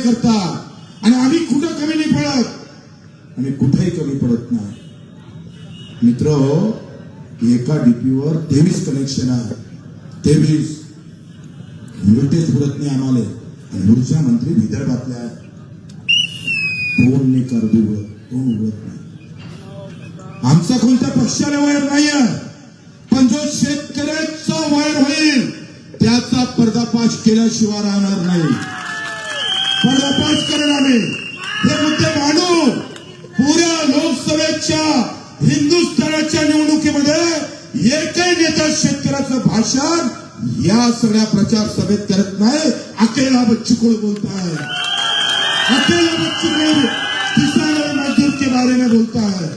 कार्यकर्ता आणि आम्ही कुठं कमी नाही पडत? आणि कुठेही कमी पडत नाही. मित्र एका डीपीवर तेवीस कनेक्शन आहे तेवीस. उलटेच उडत नाही आम्हाला. आणि ऊर्जा मंत्री विदर्भातले आहेत. कोण नाही उघडत? कोण उघडत नाही? आमचा कोणत्या पक्षाला वैर नाहीये? पण जो शेतकऱ्याचा वैर होईल त्याचा पर्दापाश केल्याशिवाय राहणार नाही. पर्दाफाश करेल आम्ही. हे मुद्दे मांडू पुऱ्या लोकसभेच्या हिंदुस्थानाच्या निवडणुकीमध्ये एकही नेता शेतकऱ्याचं भाषण या सगळ्या प्रचार सभेत करत नाही. अकेला बच्चू कोण बोलता अकेला बच्चू किसान मजदूर के बारे में बोलता है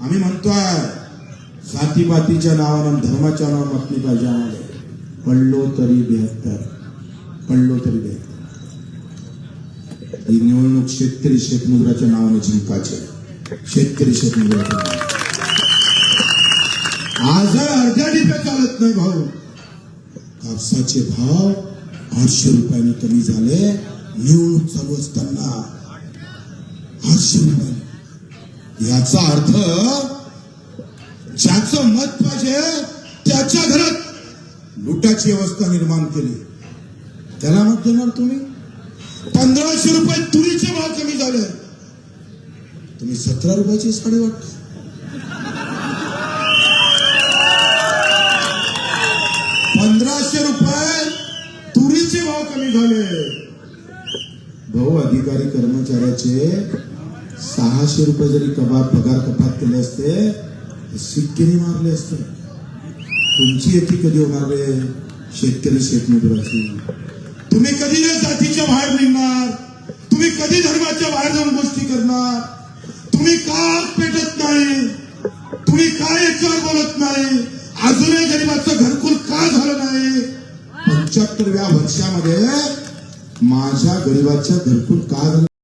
आम्ही म्हणतोय जातीपातीच्या नावानं धर्माच्या नावानं मतली पाहिजे आम्हाला. पडलो तरी बेहत्तर. पडलो तरी बेहत्तर. ही निवडणूक शेतकरी शेतमजुराच्या नावाने जिंकायची शेतकरी शेतमजुराच्या नावाने. आज अर्ध्या डिपे चालत नाही भाऊ. कापसाचे भाव आठशे रुपयाने कमी झाले. निवडणूक चालू असताना आठशे रुपयाने. याचा अर्थ ज्याचं मत पाहिजे त्याच्या घरात लुटाची अवस्था निर्माण केली. त्याला मत देणार तुम्ही? पंधराशे रुपये तुरीचे भाव कमी झाले. तुम्ही सतरा रुपयाची साडी वाटत पंधराशे रुपये तुरीचे भाव कमी झाले. भाऊ अधिकारी कर्मचाऱ्याचे सहाशे रुपये जरी कबाब पगार कपात केले असते तर सिक्केने मारले असते. तुमची येती कधी होणार रे? शेतकरी शेतमजुराची तुम्ही कधी जातीच्या तुम्ही का पेटत नाही तुम्ही काय याच्यावर बोलत नाही अजूनही गरीबाचं घरकुल का झालं नाही? पंच्याहत्तरव्या वर्षामध्ये माझ्या गरीबाचं घरकुल का झालं